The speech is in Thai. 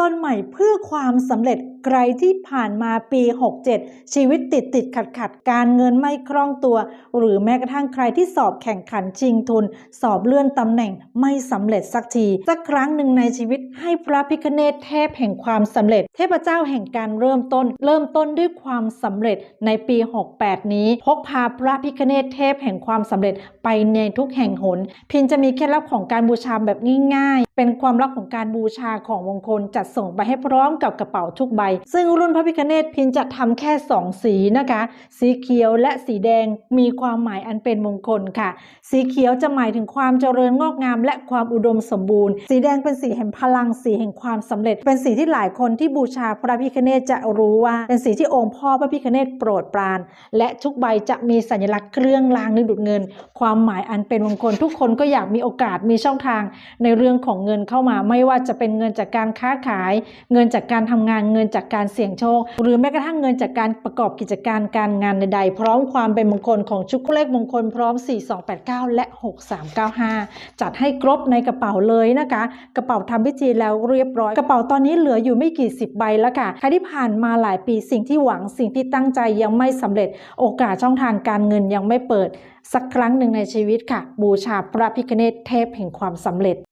ต้นใหม่เพื่อความสำเร็จใครที่ผ่านมาปี 67 ชีวิตติดติดขัดขัดการเงินไม่คล่องตัว หรือแม้กระทั่งใครที่สอบแข่งขันชิงทุน สอบเลื่อนตำแหน่งไม่สำเร็จสักที สักครั้งหนึ่งในชีวิตให้พระพิคเนตเทพแห่งความสำเร็จ เทพเจ้าแห่งการเริ่มต้น เริ่มต้นด้วยความสำเร็จในปี 68 นี้ พกพาพระพิคเนตเทพแห่งความสำเร็จไปในทุกแห่งหน พินจะมีเคล็ดลับของการบูชาแบบง่ายๆ เป็นความลับของการบูชาของมงคลจัดส่งไปให้พร้อมกับกระเป๋าทุกใบ ซึ่งรุ่นพระพิคเนตพินจะทำแค่ 2 สีนะคะ สีเขียวและสีแดงมีความหมายอันเป็นมงคลค่ะ สีเขียวจะหมายถึงความเจริญงอกงาม และความอุดมสมบูรณ์ สีแดงเป็นสีแห่งพลังสีแห่งความสำเร็จ เป็นสีที่หลายคนที่บูชาพระพิคเนตจะรู้ว่า เป็นสีที่องค์พ่อพระพิคเนตโปรดปราน และทุกใบจะมีสัญลักษณ์เครื่องรางนึกดูดเงิน ความหมายอันเป็นมงคลทุกคนก็อยากมีโอกาสมีช่องทาง ในเรื่องของเงินเข้ามาไม่ว่าจะเป็นเงินจากการค้าขายเงินจากการทำงานเงินจากการเสี่ยงโชค หรือแม้กระทั่งเงินจากการประกอบกิจการการงานใดๆ พร้อมความเป็นมงคลของชุดเลขมงคลพร้อม 4289 และ 6395 จัดให้ครบในกระเป๋าเลยนะคะ กระเป๋าทำพิธีแล้วเรียบร้อย กระเป๋าตอนนี้เหลืออยู่ไม่กี่สิบใบแล้วค่ะใครที่ผ่านมาหลายปีสิ่งที่หวังสิ่งที่ตั้งใจยังไม่สำเร็จโอกาสช่องทางการเงินยังไม่เปิด สักครั้งหนึ่งในชีวิตค่ะ บูชาพระพิคเนตเทพแห่งความสำเร็จ